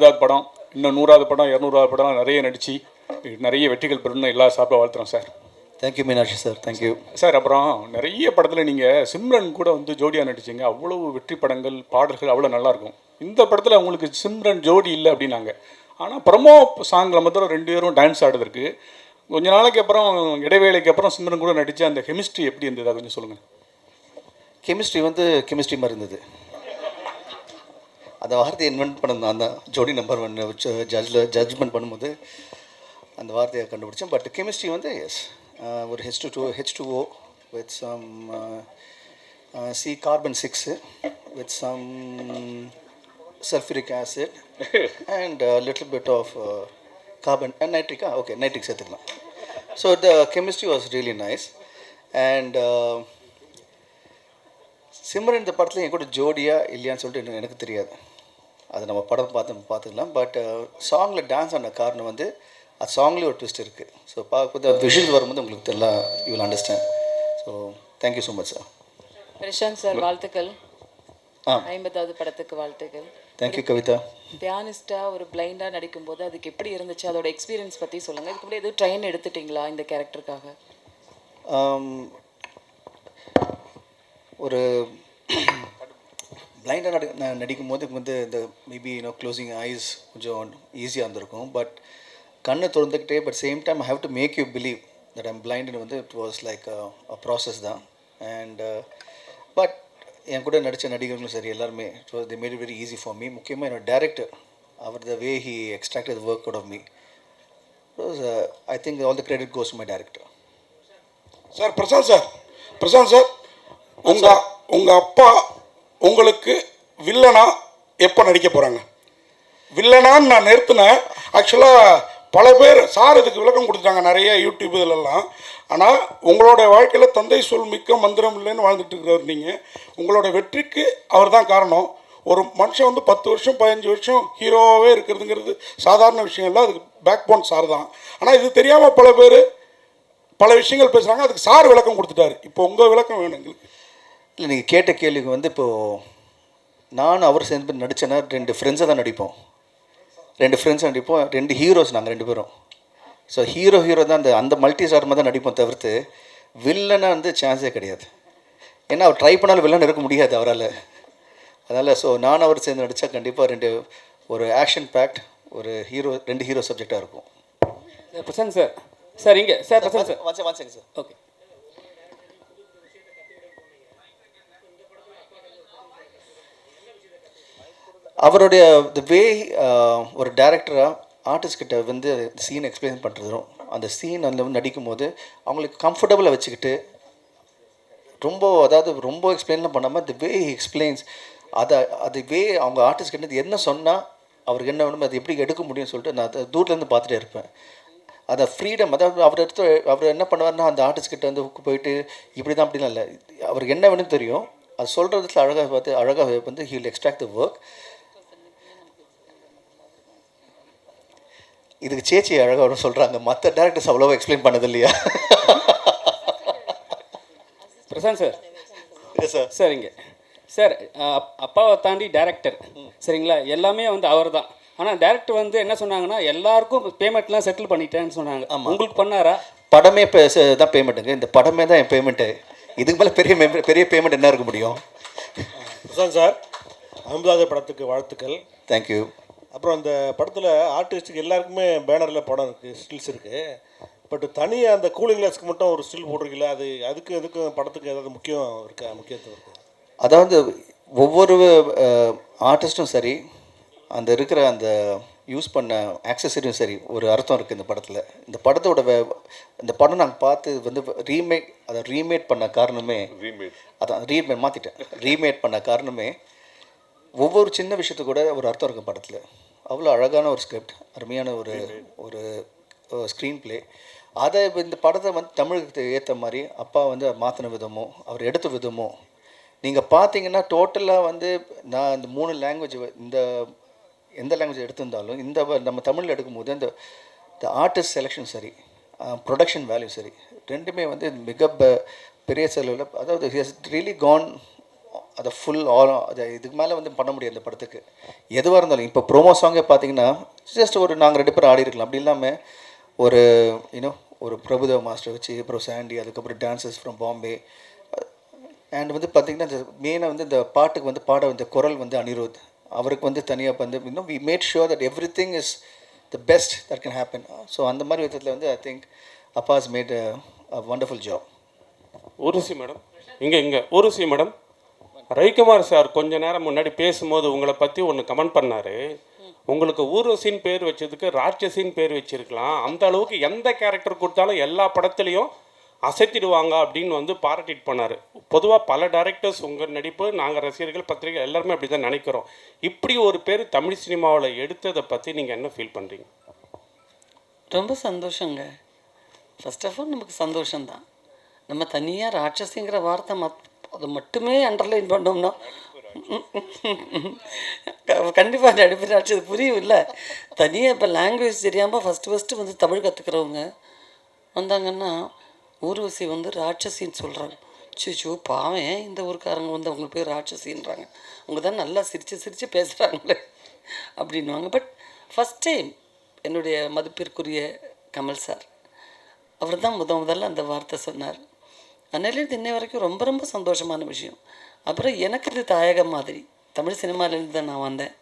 ஐம்பதாவது படம் இன்னும் நூறாவது படம் இரநூறாவது படம் நிறைய நடித்து நிறைய வெற்றிகள் பெறணும்னு எல்லா சார்பாக வாழ்த்துறோம் sir. Thank you Meenakshi sir thank you sir அப்புறம் நிறைய படத்தில் நீங்கள் சிம்ரன் கூட வந்து ஜோடியாக நடிச்சீங்க. அவ்வளவு வெற்றி படங்கள் பாடல்கள் அவ்வளோ நல்லாயிருக்கும் இந்த படத்தில் உங்களுக்கு சிம்ரன் ஜோடி இல்லை அப்படின்னாங்க. ஆனால் ப்ரமோ சாங்கில் மாத்திரம் ரெண்டு பேரும் டான்ஸ் ஆடுறதுக்கு கொஞ்ச நாளைக்கு அப்புறம் இடைவேளைக்கு அப்புறம் சிம்ரன் கூட நடித்த அந்த கெமிஸ்ட்ரி எப்படி இருந்தது? கொஞ்சம் சொல்லுங்கள் கெமிஸ்ட்ரி வந்து கெமிஸ்ட்ரி மாதிரி இருந்தது. அந்த வார்த்தையை இன்வென்ட் பண்ணது நான் தான். ஜோடி நம்பர் ஒன் ஜட்ஜில் ஜட்ஜ்மெண்ட் பண்ணும்போது அந்த வார்த்தையை கண்டுபிடிச்சேன். பட் கெமிஸ்ட்ரி வந்து எஸ் ஒரு H two two H two O with some C carbon six with some sulfuric acid and a little bit of uh, carbon and nitric. Ah, okay nitric சேர்த்துக்கலாம். So the chemistry was really nice. And uh, Simran இந்த படத்தில் என் கூட ஜோடியா இல்லையான்னு சொல்லிட்டு எனக்கு தெரியாது. அது நம்ம படம் பார்த்து பார்த்துக்கலாம். பட் சாங்கில் டான்ஸ் ஆன காரணம் வந்து அது சாங்லேயே ஒரு ட்விஸ்ட் இருக்குது ஸோ பார்க்கும்போது விஷுவல்ஸ் வரும்போது உங்களுக்கு எல்லாம் you will understand so thank you so much sir Prashanth sir வாழ்த்துக்கள். ஐம்பதாவது படத்துக்கு வாழ்த்துக்கள். தேங்க்யூ கவிதா. பியானிஸ்டா ஒரு பிளைண்டா நடிக்கும்போது அதுக்கு எப்படி இருந்துச்சு? அதோட எக்ஸ்பீரியன்ஸ் பத்தி சொல்லுங்க. இதுக்கு முன்னாடி எதுவும் ட்ரெயின் எடுத்துட்டீங்களா இந்த கேரக்டருக்காக ஆம், ஒரு பிளைண்டாக நடி நடிக்கும் போது வந்து இந்த மேபி யூனோ க்ளோசிங் ஐஸ் கொஞ்சம் ஈஸியாக இருந்திருக்கும். பட் கண்ணை திறந்துக்கிட்டே but same time I have to make you believe that I'm பிளைண்டுன்னு வந்து it was like a process தான். அண்ட் பட் என் கூட நடித்த நடிகர்களும் சரி எல்லாருமே it was the made very easy for me முக்கியமாக என்னோட director our the way he extracted work out of me I think all the credit goes my director sir Prashanth sir Prashanth sir உங்க உங்க அப்பா உங்களுக்கு வில்லனா எப்போ நடிக்க போகிறாங்க வில்லனான்னு நான் நிறுத்தினேன் ஆக்சுவலாக பல பேர் சார் இதுக்கு விளக்கம் கொடுத்துட்டாங்க நிறைய யூடியூப் இதிலெல்லாம் ஆனால் உங்களோட வாழ்க்கையில் தந்தை சொல் மிக்க மந்திரம் இல்லைன்னு வாழ்ந்துட்டு இருக்கிறவர் நீங்கள் உங்களோட வெற்றிக்கு அவர் தான் காரணம். ஒரு மனுஷன் வந்து பத்து வருஷம் பதினஞ்சு வருஷம் ஹீரோவாகவே இருக்கிறதுங்கிறது சாதாரண விஷயம் இல்லை. அதுக்கு பேக் போன் சார் தான். ஆனால் இது தெரியாமல் பல பேர் பல விஷயங்கள் பேசுகிறாங்க அதுக்கு சார் விளக்கம் கொடுத்துட்டாரு. இப்போ உங்கள் விளக்கம் வேணும் எங்களுக்கு இல்லை நீங்கள் கேட்ட கேள்விக்கு வந்து இப்போது நான் அவர் சேர்ந்து நடித்தேன்னா ரெண்டு ஃப்ரெண்ட்ஸை தான் நடிப்போம். ரெண்டு ஃப்ரெண்ட்ஸ் நடிப்போம் ரெண்டு ஹீரோஸ் நாங்கள் ரெண்டு பேரும். ஸோ ஹீரோ ஹீரோ தான் அந்த அந்த மல்டி ஸ்டார் தான் நடிப்போம் தவிர்த்து வில்லனை வந்து சான்ஸே கிடையாது. ஏன்னா அவர் ட்ரை பண்ணாலும் வில்லன் இருக்க முடியாது அவரால். அதனால் ஸோ நான் அவர் சேர்ந்து நடித்தா கண்டிப்பாக ரெண்டு ஒரு ஆக்ஷன் பேக்ட் ஒரு ஹீரோ ரெண்டு ஹீரோ சப்ஜெக்டாக இருக்கும். பிரசாந்த் சார். சார் இங்கே. Sir Prashanth sir. What's sir. Okay அவருடைய த வே uh, ஒரு டேரக்டராக ஆர்டிஸ்ட்கிட்ட வந்து சீன் எக்ஸ்பிளைன் பண்ணுறதும் அந்த சீன் அதில் வந்து நடிக்கும் போது அவங்களுக்கு கம்ஃபர்டபுளாக வச்சுக்கிட்டு ரொம்ப அதாவது ரொம்ப எக்ஸ்பிளைன்லாம் பண்ணாமல் த வே எக்ஸ்பிளைன்ஸ் அதை அது வே அவங்க ஆர்டிஸ்ட்கிட்ட என்ன சொன்னால் அவருக்கு என்ன வேணுமோ அதை எப்படி எடுக்க முடியும்னு சொல்லிட்டு நான் அதை தூரத்துலேருந்து பார்த்துட்டே இருப்பேன். அதை ஃப்ரீடம் அதாவது அவர் எடுத்து அவர் என்ன பண்ணுவார்னா அந்த ஆர்டிஸ்ட்கிட்ட வந்து போயிட்டு இப்படி தான் அப்படிலாம் இல்லை. அவருக்கு என்ன வேணும்னு தெரியும். அது சொல்கிறதுல அழகாக பார்த்து அழகாக வந்து he'll will extract the work இதுக்கு சேச்சி அழகாக வரும் சொல்கிறாங்க மற்ற டேரக்டர்ஸ் அவ்வளோவா எக்ஸ்பிளைன் பண்ணது இல்லையா பிரசாந்த் சார். சார் சார் இங்கே. சார் அப்- அப்பாவை தாண்டி டேரக்டர் சரிங்களா? எல்லாமே வந்து அவர் தான் ஆனால் டேரக்டர் வந்து என்ன சொன்னாங்கன்னா எல்லாருக்கும் பேமெண்ட்லாம் செட்டில் பண்ணிட்டேன்னு சொன்னாங்க. உங்களுக்கு பண்ணாரா? படமே தான் பேமெண்ட்டுங்க இந்த படமே தான் என் பேமெண்ட்டு இதுக்கு மேலே பெரிய பெரிய பேமெண்ட் என்ன இருக்க முடியும்? பிரசாந்த் சார் ஐம்பதாவது படத்துக்கு வாழ்த்துக்கள். தேங்க்யூ அப்புறம் அந்த படத்தில் ஆர்டிஸ்ட்டுக்கு எல்லாருக்குமே பேனரில் படம் இருக்குது ஸ்டில்ஸ் இருக்குது பட் தனியாக அந்த கூலிங் கிளாஸ்க்கு மட்டும் ஒரு ஸ்டில் போட்டிருக்கீங்களா? அது அதுக்கு எதுக்கும் படத்துக்கு ஏதாவது முக்கியம் இருக்கா? முக்கியத்துவம் இருக்கா? அதாவது ஒவ்வொரு ஆர்டிஸ்ட்டும் சரி அந்த இருக்கிற அந்த யூஸ் பண்ண ஆக்சசரியும் சரி ஒரு அர்த்தம் இருக்குது இந்த படத்தில். இந்த படத்தோட வே- இந்த படம் நாங்கள் பார்த்து வந்து ரீமேக் அதை ரீமேட் பண்ண காரணமே அதான் ரீமேட் மாற்றிட்டேன் ரீமேட் பண்ண காரணமே ஒவ்வொரு சின்ன விஷயத்துக்கு கூட ஒரு அர்த்தம் இருக்கும் படத்தில். அவ்வளோ அழகான ஒரு ஸ்கிரிப்ட் அருமையான ஒரு ஒரு ஸ்க்ரீன் பிளே அதை இப்போ இந்த படத்தை வந்து தமிழுக்கு ஏற்ற மாதிரி அப்பா வந்து மாற்றின விதமோ அவர் எடுத்த விதமோ நீங்கள் பார்த்தீங்கன்னா டோட்டலாக வந்து நான் இந்த மூணு லாங்குவேஜ் இந்த எந்த லாங்குவேஜ் எடுத்திருந்தாலும் இந்த வ- நம்ம தமிழில் எடுக்கும்போது இந்த இந்த ஆர்டிஸ்ட் செலெக்ஷன் சரி ப்ரொடக்ஷன் வேல்யூ சரி ரெண்டுமே வந்து மிக ப- பெரிய செலவில் அதாவது ரியலி கான் அதை ஃபுல் ஆல் அதை இதுக்கு மேலே வந்து பண்ண முடியாது இந்த படத்துக்கு. எதுவாக இருந்தாலும் இப்போ ப்ரோமோ சாங்கே பார்த்தீங்கன்னா ஜஸ்ட் ஒரு நாங்கள் ரெண்டு பேரும் ஆடி இருக்கலாம். அப்படி இல்லாமல் ஒரு யூனோ ஒரு பிரபுதேவ மாஸ்டர் வச்சு அப்புறம் சாண்டி அதுக்கப்புறம் டான்சர்ஸ் ஃப்ரம் பாம்பே அண்ட் வந்து பார்த்தீங்கன்னா இந்த மெயினாக வந்து இந்த பாட்டுக்கு வந்து பாட வந்த குரல் வந்து அனிருத். அவருக்கு வந்து தனியாக வந்து இன்னும் we made sure that everything is the best that can happen so அந்த மாதிரி விதத்தில் வந்து I think Abbas made a wonderful job Urvashi madam இங்கே இங்கே. ஊருசி மேடம் ரவிக்குமார் சார் கொஞ்ச நேரம் முன்னாடி பேசும்போது உங்களை பற்றி ஒன்று கமெண்ட் பண்ணார். உங்களுக்கு ஊர்வசின்னு பேர் வச்சதுக்கு ராட்சசின்னு பேர் வச்சிருக்கலாம். அந்த அளவுக்கு எந்த கேரக்டர் கொடுத்தாலும் எல்லா படத்துலையும் அசைத்திடுவாங்க அப்படின்னு வந்து பாராட்டிட் பண்ணார். பொதுவாக பல டேரக்டர்ஸ் உங்கள் நடிப்பு நாங்கள் ரசிகர்கள் பத்திரிகை எல்லாருமே அப்படி தான் நினைக்கிறோம். இப்படி ஒரு பேர் தமிழ் சினிமாவில் எடுத்ததை பற்றி நீங்கள் என்ன ஃபீல் பண்ணுறீங்க ரொம்ப சந்தோஷங்க. ஃபஸ்ட் ஆஃப் ஆல் நமக்கு சந்தோஷம்தான். நம்ம தனியாக ராட்சசிங்கிற வார்த்தை மத் அதை மட்டுமே அண்டர்லைன் பண்ணோம்னா கண்டிப்பாக நடிப்பு ராட்சது புரியும் இல்லை தனியாக இப்போ லாங்குவேஜ் தெரியாமல் ஃபஸ்ட்டு ஃபஸ்ட்டு வந்து தமிழ் கற்றுக்கிறவங்க வந்தாங்கன்னா ஊர்வசி வந்து ராட்சசின்னு சொல்கிறாங்க சிச்சோ பாவன் இந்த ஊருக்காரங்க வந்து அவங்களுக்கு போய் ராட்சசின்றாங்க அவங்க தான் நல்லா சிரித்து சிரித்து பேசுகிறாங்களே அப்படின்வாங்க பட் ஃபஸ்ட் டைம் என்னுடைய மதிப்பிற்குரிய கமல் சார் அவர் தான் முத முதல்ல அந்த வார்த்தை சொன்னார் அன்னையிலேருந்து இன்னை வரைக்கும் ரொம்ப ரொம்ப சந்தோஷமான விஷயம். அப்புறம் எனக்கு இது தாயகம் மாதிரி. தமிழ் சினிமாலேருந்து தான் நான் வந்தேன்.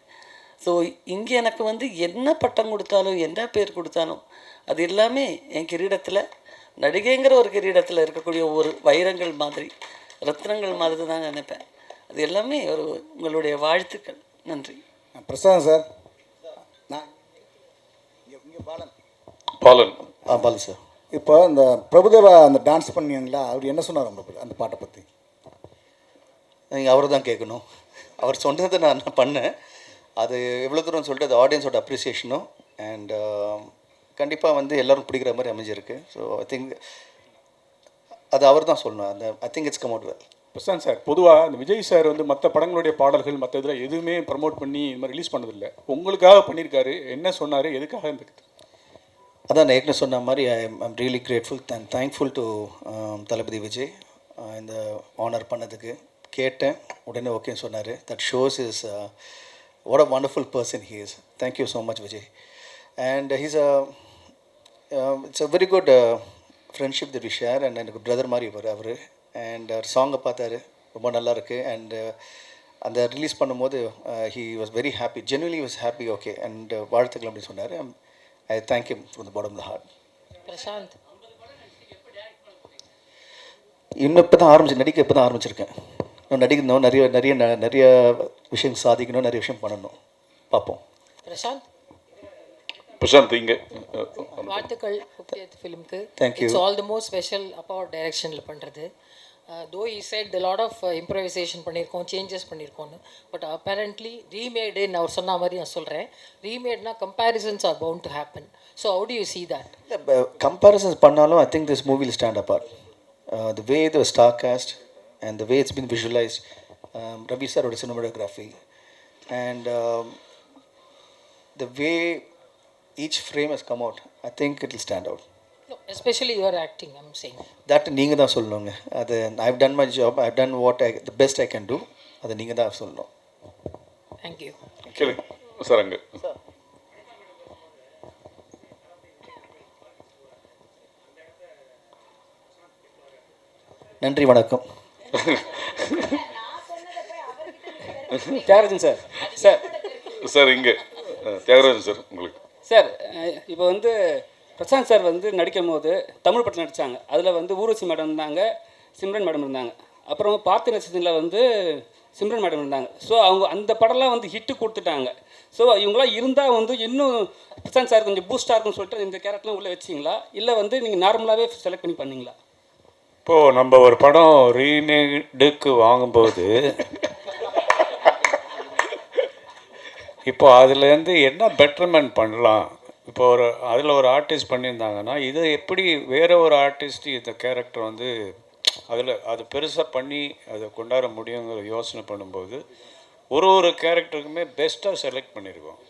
ஸோ இங்கே எனக்கு வந்து என்ன பட்டம் கொடுத்தாலும் என்ன பேர் கொடுத்தாலும் அது எல்லாமே என் கிரீடத்தில் நடிகைங்கிற ஒரு கிரீடத்தில் இருக்கக்கூடிய ஒரு வைரங்கள் மாதிரி ரத்னங்கள் மாதிரி தான் நினைப்பேன். அது எல்லாமே ஒரு உங்களுடைய வாழ்த்துக்கள். நன்றி. பிரசாத் சார். நான் பாலன். பாலன். ஆ பாலு சார். இப்போ இந்த பிரபுதேவா அந்த டான்ஸ் பண்ணீங்களா அவர் என்ன சொன்னார் உங்களுக்கு அந்த பாட்டை பற்றி நீங்கள் அவரை தான் கேட்கணும். அவர் சொன்னதை நான் நான் பண்ணேன். அது எவ்வளோ தூரம் சொல்லிட்டு அது ஆடியன்ஸோட அப்ரிசியேஷனும் அண்ட் கண்டிப்பாக வந்து எல்லாரும் பிடிக்கிற மாதிரி அமைஞ்சிருக்கு. ஸோ ஐ திங்க் அது அவர் தான் சொல்லணும். அந்த I think it's come out well Prashanth sir பொதுவாக இந்த விஜய் சார் வந்து மற்ற படங்களுடைய பாடல்கள் மற்ற இதில் எதுவுமே ப்ரமோட் பண்ணி இந்த மாதிரி ரிலீஸ் பண்ணதில்லை. உங்களுக்காக பண்ணியிருக்காரு என்ன சொன்னார் எதுக்காக இந்த அதான் நான் ஏற்கனவே சொன்ன மாதிரி I I'm really grateful and thankful to Thalapathy Vijay uh, இந்த ஆனர் பண்ணதுக்கு. கேட்டேன் உடனே ஓகேன்னு சொன்னார். That shows is what a wonderful person he is thank you so much Vijay and he's a it's a very good friendship that we share and எனக்கு brother மாதிரி இவர் அவர். And அவர் சாங்கை பார்த்தாரு. ரொம்ப நல்லா இருக்குது அண்ட் uh, அந்த ரிலீஸ் பண்ணும்போது he was very happy genuinely was happy okay and வாழ்த்துக்கள் அப்படின்னு சொன்னார். I thank you from the bottom the heart Prashanth. இன்னும் இப்போ தான் ஆரம்பிச்சு நடிக்க இப்போ தான் ஆரம்பிச்சிருக்கேன். இன்னும் நடிக்கணும் நிறைய நிறைய ந- நிறைய விஷயம் சாதிக்கணும் நிறைய விஷயம் பண்ணணும். பார்ப்போம். பிரசாந்த். பிரசாந்த் இங்கே. வாழ்த்துக்கள் ஃபிலிம்க்கு Thank you. It's all the most special அப்பாவோட டைரக்ஷனில் பண்ணுறது though E set lot of improvisation பண்ணியிருக்கோம் சேஞ்சஸ் பண்ணியிருக்கோன்னு பட் அப்பேரண்ட்லி ரீமேடுன்னு அவர் சொன்ன மாதிரி நான் சொல்கிறேன் ரீமேட்னா comparisons are bound to happen so how do you see that comparisons பண்ணாலும் I think this movie stand apart the way the star cast and the way it's been visualised Ravi சாரோட cinematography and the way each frame has come out I think it will stand out especially your acting i'm saying. That நீங்கள் தான் சொல்லணுங்க. அது I've done my job I've done what I the best I can do அதை நீங்கள் தான் சொல்லணும். Thank you. கேளுங்க sir அங்கே. நன்றி வணக்கம். தியாகராஜன் சார். சார் சார் இங்கே. தியாகராஜன் சார் உங்களுக்கு. சார் இப்போ வந்து பிரசாந்த் சார் வந்து நடிக்கும் போது தமிழ் படத்தில் நடித்தாங்க அதில் வந்து ஊர்வசி மேடம் இருந்தாங்க சிம்ரன் மேடம் இருந்தாங்க. அப்புறம் பார்த்து நட்சத்திரத்தில் வந்து சிம்ரன் மேடம் இருந்தாங்க. ஸோ அவங்க அந்த படம்லாம் வந்து ஹிட்டு கொடுத்துட்டாங்க. ஸோ இவங்களாம் இருந்தால் வந்து இன்னும் பிரசாந்த் சார் கொஞ்சம் பூஸ்டாக இருக்கும்னு சொல்லிட்டு இந்த கேரக்டர்லாம் உள்ளே வச்சிங்களா? இல்லை வந்து நீங்கள் நார்மலாகவே செலக்ட் பண்ணி பண்ணீங்களா? இப்போது நம்ம ஒரு படம் ரீமேடுக்கு வாங்கும்போது இப்போ அதுலேருந்து என்ன பெட்டர்மெண்ட் பண்ணலாம்? இப்போ ஒரு அதில் ஒரு ஆர்டிஸ்ட் பண்ணியிருந்தாங்கன்னா இதை எப்படி வேற ஒரு ஆர்டிஸ்ட் இந்த கேரக்டர் வந்து அதில் அது பெருசாக பண்ணி அதை கொண்டாட முடியுங்கிற யோசனை பண்ணும்போது ஒரு ஒரு கேரக்டருக்குமே பெஸ்ட்டாக செலக்ட் பண்ணியிருக்கோம்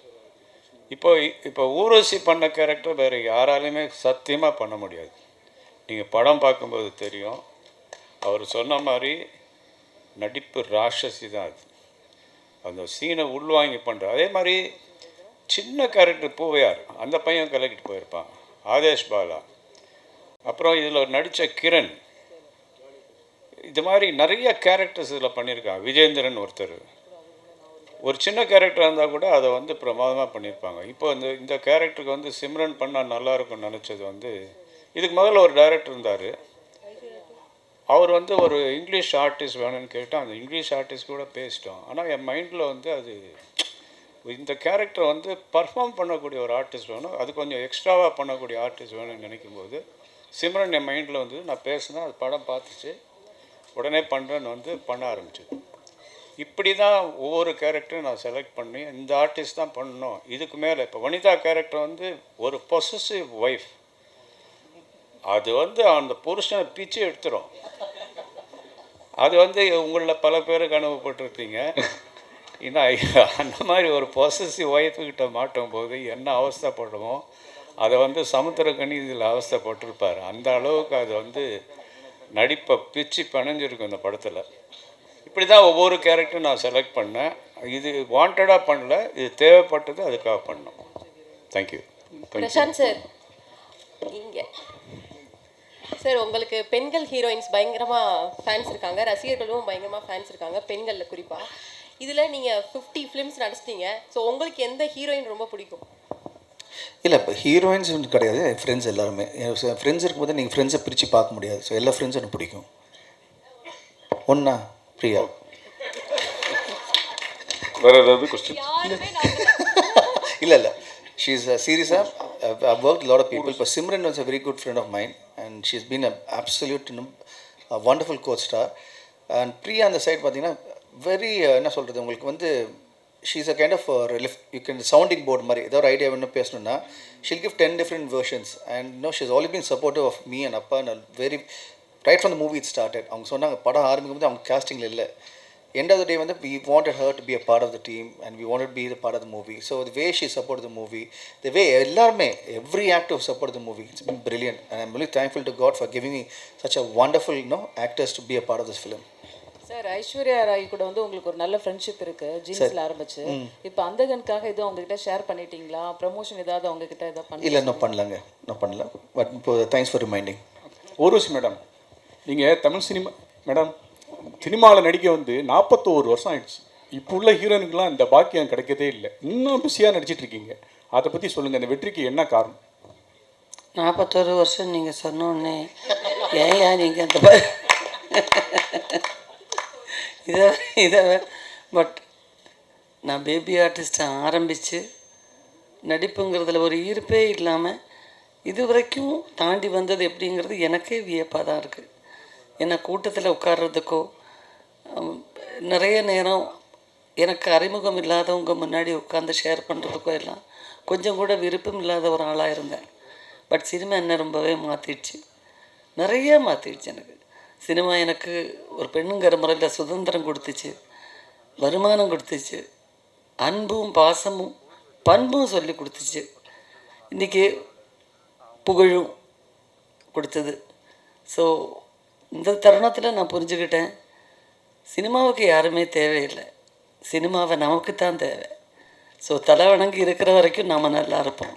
இப்போ இப்போ ஊரசி பண்ண கேரக்டர் வேறு யாராலையுமே சத்தியமாக பண்ண முடியாது. நீங்கள் படம் பார்க்கும்போது தெரியும். அவர் சொன்ன மாதிரி நடிப்பு ராட்சசி தான் அது. அந்த சீனை உள்வாங்கி பண்ணுற அதே மாதிரி சின்ன கேரக்டர் பூவையார் அந்த பையன் கலக்கிட்டு போயிருப்பான் ஆதேஷ் பாலா. அப்புறம் இதில் நடித்த கிரண். இது மாதிரி நிறைய கேரக்டர்ஸ் இதில் பண்ணியிருக்காங்க. விஜேந்திரன் ஒருத்தர். ஒரு சின்ன கேரக்டராக இருந்தால் கூட அதை வந்து பிரமாதமாக பண்ணியிருப்பாங்க. இப்போ இந்த இந்த கேரக்டருக்கு வந்து சிம்ரன் பண்ணால் நல்லா இருக்கும்னு நினச்சது வந்து இதுக்கு முதல்ல ஒரு டைரக்டர் இருந்தார். அவர் வந்து ஒரு இங்கிலீஷ் ஆர்டிஸ்ட் வேணும்னு கேட்டால் அந்த இங்கிலீஷ் ஆர்டிஸ்ட் கூட பேசிட்டோம். ஆனால் என் மைண்டில் வந்து அது இந்த கேரக்டர் வந்து பர்ஃபார்ம் பண்ணக்கூடிய ஒரு ஆர்டிஸ்ட் வேணும். அது கொஞ்சம் எக்ஸ்ட்ராவாக பண்ணக்கூடிய ஆர்டிஸ்ட் வேணும்னு நினைக்கும் போது சிம்ரன் என் மைண்டில் வந்து நான் பேசினேன் அது படம் பார்த்துச்சு. உடனே பண்ணுறேன்னு வந்து பண்ண ஆரம்பிச்சது. இப்படி தான் ஒவ்வொரு கேரக்டரும் நான் செலக்ட் பண்ணி இந்த ஆர்டிஸ்ட் தான் பண்ணணும். இதுக்கு மேலே இப்போ வனிதா கேரக்டர் வந்து ஒரு பொசசிவ் ஒய்ஃப் அது வந்து அந்த புருஷனை பிச்சு எடுத்துரும். அது வந்து உங்களில் பல பேர் அனுபவப்பட்டிருப்பீங்க. ஏன்னா அந்த மாதிரி ஒரு பொசசிவ் ஒய்ஃபுக்கிட்ட மாட்டும் போது என்ன அவஸ்தைப்படுமோ அதை வந்து சமுத்திரக்கணி இதில் அவஸ்தைப்பட்டிருப்பார். அந்த அளவுக்கு அது வந்து நடிப்பை பிச்சு பிணைஞ்சிருக்கும் இந்த படத்தில். இப்படி தான் ஒவ்வொரு கேரக்டரும் நான் செலக்ட் பண்ணேன். இது வாண்டடாக பண்ணல இது தேவைப்பட்டது அதுக்காக பண்ணோம். தேங்க்யூ பிரசாந்த் சார் இங்கே. சார் உங்களுக்கு பெண்கள் ஹீரோயின்ஸ் பயங்கரமாக ஃபேன்ஸ் இருக்காங்க. ரசிகர்களும் பயங்கரமாக ஃபேன்ஸ் இருக்காங்க பெண்களில் குறிப்பாக இதில் நீங்கள் ஃபிஃப்டி ஃபிலிம்ஸ் நடிச்சிட்டீங்க. ஸோ உங்களுக்கு எந்த ஹீரோயின் ரொம்ப பிடிக்கும்? இல்லை இப்போ ஹீரோயின்ஸ் கிடையாது. ஃப்ரெண்ட்ஸ் எல்லாருமே. ஃப்ரெண்ட்ஸ் இருக்கும்போது நீங்கள் ஃப்ரெண்ட்ஸை பிரித்து பார்க்க முடியாது. ஸோ எல்லா ஃப்ரெண்ட்ஸும் எனக்கு பிடிக்கும். ஒன்றா பிரியா? வேற ஏதாவது கொஸ்டின் இல்லை இல்லை. ஷீ இஸ் சீரியஸாக ஒர்க் லாட் ஆஃப் பீப்புள் இப்போ Simran was a very good friend of mind and she is been a absolute wonderful coach star and Priya அந்த சைட் பார்த்தீங்கன்னா வெரி என்ன சொல்கிறது உங்களுக்கு வந்து she is a kind of life you can sounding board மாதிரி ஏதாவது ஒரு idea வேணும் பேசணும்னா she'll give ten different versions and no she's already been supportive of me and அப்பா நான் very right from the movie it started அவங்க சொன்னாங்க படம் ஆரம்பிக்கும் போது அவங்க கேஸ்டிங்கில் இல்லை எண்ட் ஆஃப் த டே வந்து we wanted her to be a part of the team and we wanted be the part of the movie so the way she support the movie the way எல்லாருமே every active support the movie it's been brilliant and I'm really thankful to God for giving such a wonderful no actors to be a part of this film sir Aishwarya Rai கூட வந்து உங்களுக்கு ஒரு நல்ல friendship இருக்கு ஜீன்ஸ்ல ஆரம்பிச்சு. இப்போ அந்தகனுக்காக எதுவும் அவங்க கிட்ட ஷேர் பண்ணிட்டீங்களா? ப்ரமோஷன் ஏதாவது அவங்க கிட்ட ஏதாவது பண்ணி இல்லை இன்னும் பண்ணலங்க. இன்னும் பண்ணல. பட் இப்போ thanks for reminding Urvashi madam நீங்கள் தமிழ் சினிமா மேடம் சினிமாவில் நடிக்க வந்து நாற்பத்தோரு வருஷம் ஆயிடுச்சு. இப்போ உள்ள ஹீரோயினுக்கெலாம் இந்த பாக்கியம் கிடைக்கதே இல்லை. இன்னும் பிஸியாக நடிச்சிட்டு இருக்கீங்க. அதை பற்றி சொல்லுங்கள் இந்த வெற்றிக்கு என்ன காரணம்? நாற்பத்தொரு வருஷம் நீங்கள் சொன்னோடனே ஏயா நீங்கள் அந்த இதை இதை பட் நான் பேபி ஆர்டிஸ்ட்டை ஆரம்பித்து நடிப்புங்கிறதுல ஒரு ஈர்ப்பே இல்லாமல் இது வரைக்கும் தாண்டி வந்தது எப்படிங்கிறது எனக்கே வியப்பாக தான் இருக்குது என்னை கூட்டத்தில் உட்கார்றதுக்கோ நிறைய நேரம் எனக்கு அறிமுகம் இல்லாதவங்க முன்னாடி உட்காந்து ஷேர் பண்ணுறதுக்கோ எல்லாம் கொஞ்சம் கூட விருப்பம் இல்லாத ஒரு ஆளாக இருந்தேன். பட் சினிமா என்ன ரொம்பவே மாற்றிடுச்சு நிறைய மாற்றிடுச்சு எனக்கு. சினிமா எனக்கு ஒரு பெண்ணுங்கிற முறையில் சுதந்திரம் கொடுத்துச்சு வருமானம் கொடுத்துச்சு அன்பும் பாசமும் பண்பும் சொல்லி கொடுத்துச்சு. இன்றைக்கி புகழும் கொடுத்தது. ஸோ இந்த தருணத்தில் நான் புரிஞ்சுக்கிட்டேன் சினிமாவுக்கு யாருமே தேவையில்லை. சினிமாவை நமக்கு தான் தேவை. ஸோ தலை வணங்கி இருக்கிற வரைக்கும் நாம் நல்லா இருப்போம்.